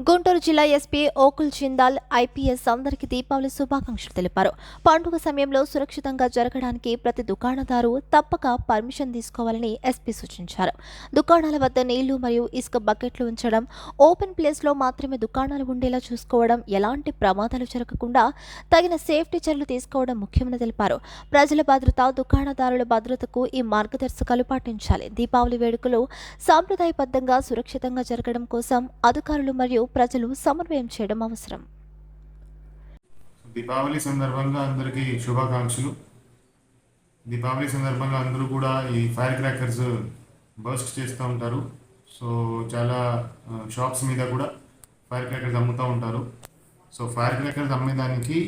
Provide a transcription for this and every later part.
గుంటూరు జిల్లా SP ఓకుల్ Jindal IPS అందరికీ దీపావళి శుభాకాంక్షలు తెలిపారు. పండుగ సమయంలో సురక్షితంగా జరగడానికి ప్రతి దుకాణదారు తప్పక పర్మిషన్ తీసుకోవాలని ఎస్పీ సూచించారు. దుకాణాల వద్ద నీళ్ళు మరియు ఇసుక బకెట్లు ఉంచడం ఓపెన్ ప్లేస్లో మాత్రమే దుకాణాలు ఉండేలా చూసుకోవడం ఎలాంటి ప్రమాదాలు జరగకుండా తగిన సేఫ్టీ చర్యలు తీసుకోవడం ముఖ్యమని తెలిపారు. ప్రజల భద్రత దుకాణదారుల భద్రతకు ఈ మార్గదర్శకాలు పాటించాలి. దీపావళి వేడుకలు సాంప్రదాయబద్ధంగా సురక్షితంగా జరగడం కోసం అధికారులు మరియు ప్రజలు సమన్వయం చేయడం అవసరం. దీపావళి సందర్భంగా అందరికీ శుభాకాంక్షలు. దీపావళి సందర్భంగా అందరూ కూడా ఈ ఫైర్ క్రాకర్స్ బస్ట్ చేస్తూ ఉంటారు. సో చాలా షాప్స్ మీద కూడా ఫైర్ క్రాకర్స్ అమ్ముతూ ఉంటారు. సో ఫైర్ క్రాకర్స్ అమ్మేదానికి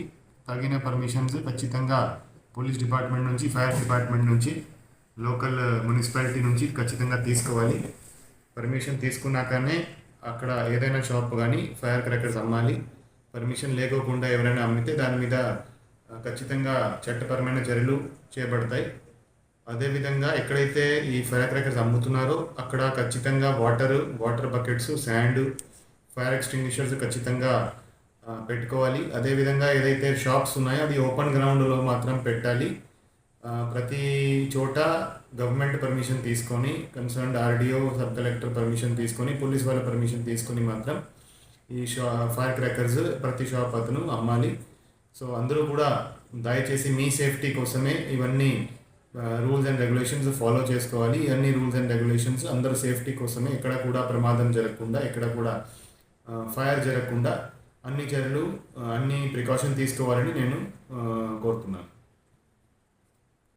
తగిన పర్మిషన్స్ ఖచ్చితంగా పోలీస్ డిపార్ట్మెంట్ నుంచి ఫైర్ డిపార్ట్మెంట్ నుంచి లోకల్ మున్సిపాలిటీ నుంచి ఖచ్చితంగా తీసుకోవాలి. పర్మిషన్ తీసుకున్నాకనే అక్కడ ఏదైనా షాప్ కానీ ఫైర్ క్రాకర్స్ అమ్మాలి. పర్మిషన్ లేకోకుండా ఎవరైనా అమ్మితే దాని మీద ఖచ్చితంగా చట్టపరమైన చర్యలు చేపడతాయి. అదేవిధంగా ఎక్కడైతే ఈ ఫైర్ క్రాకర్స్ అమ్ముతున్నారో అక్కడ ఖచ్చితంగా water water buckets sand fire extinguishers ఖచ్చితంగా పెట్టుకోవాలి. అదేవిధంగా ఏదైతే షాప్స్ ఉన్నాయో అది ఓపెన్ గ్రౌండ్లో మాత్రం పెట్టాలి. ప్రతి చోట గవర్నమెంట్ పర్మిషన్ తీసుకొని concerned RDO sub collector permission తీసుకొని పోలీస్ వాళ్ళ పర్మిషన్ తీసుకొని మాత్రం ఈ షా ఫైర్ క్రాకర్స్ ప్రతి షాప్ అతను అమ్మాలి. సో అందరూ కూడా దయచేసి మీ సేఫ్టీ కోసమే ఇవన్నీ రూల్స్ అండ్ రెగ్యులేషన్స్ ఫాలో చేసుకోవాలి. ఇవన్నీ రూల్స్ అండ్ రెగ్యులేషన్స్ అందరూ సేఫ్టీ కోసమే. ఎక్కడ కూడా ప్రమాదం జరగకుండా ఎక్కడ కూడా ఫైర్ జరగకుండా అన్ని చర్యలు అన్ని ప్రికాషన్ తీసుకోవాలని నేను కోరుతున్నాను.